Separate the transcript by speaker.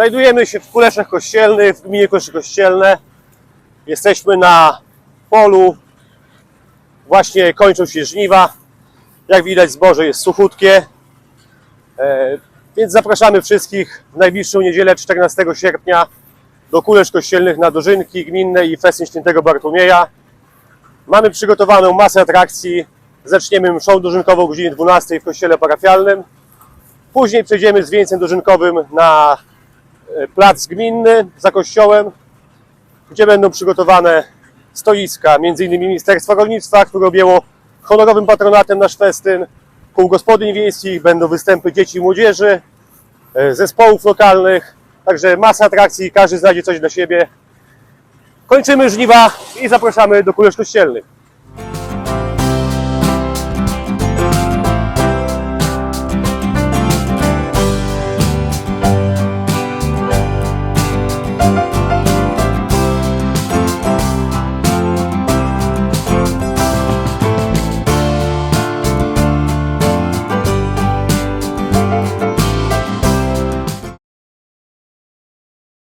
Speaker 1: Znajdujemy się w Kuleszach Kościelnych, w gminie Kulesze Kościelne. Jesteśmy na polu. Właśnie kończą się żniwa. Jak widać zboże jest suchutkie. E, Więc zapraszamy wszystkich w najbliższą niedzielę 14 sierpnia do Kulesz Kościelnych na dożynki gminne i festyn świętego Bartłomieja. Mamy przygotowaną masę atrakcji. Zaczniemy mszą dożynkową o godzinie 12 w kościele parafialnym. Później przejdziemy z wieńcem dożynkowym na plac gminny za kościołem, gdzie będą przygotowane stoiska, m.in. Ministerstwa Rolnictwa, które objęło honorowym patronatem nasz festyn, kół gospodyń wiejskich, będą występy dzieci i młodzieży, e, zespołów lokalnych, także masa atrakcji, każdy znajdzie coś dla siebie. Kończymy żniwa i zapraszamy do Kulesz Kościelnych.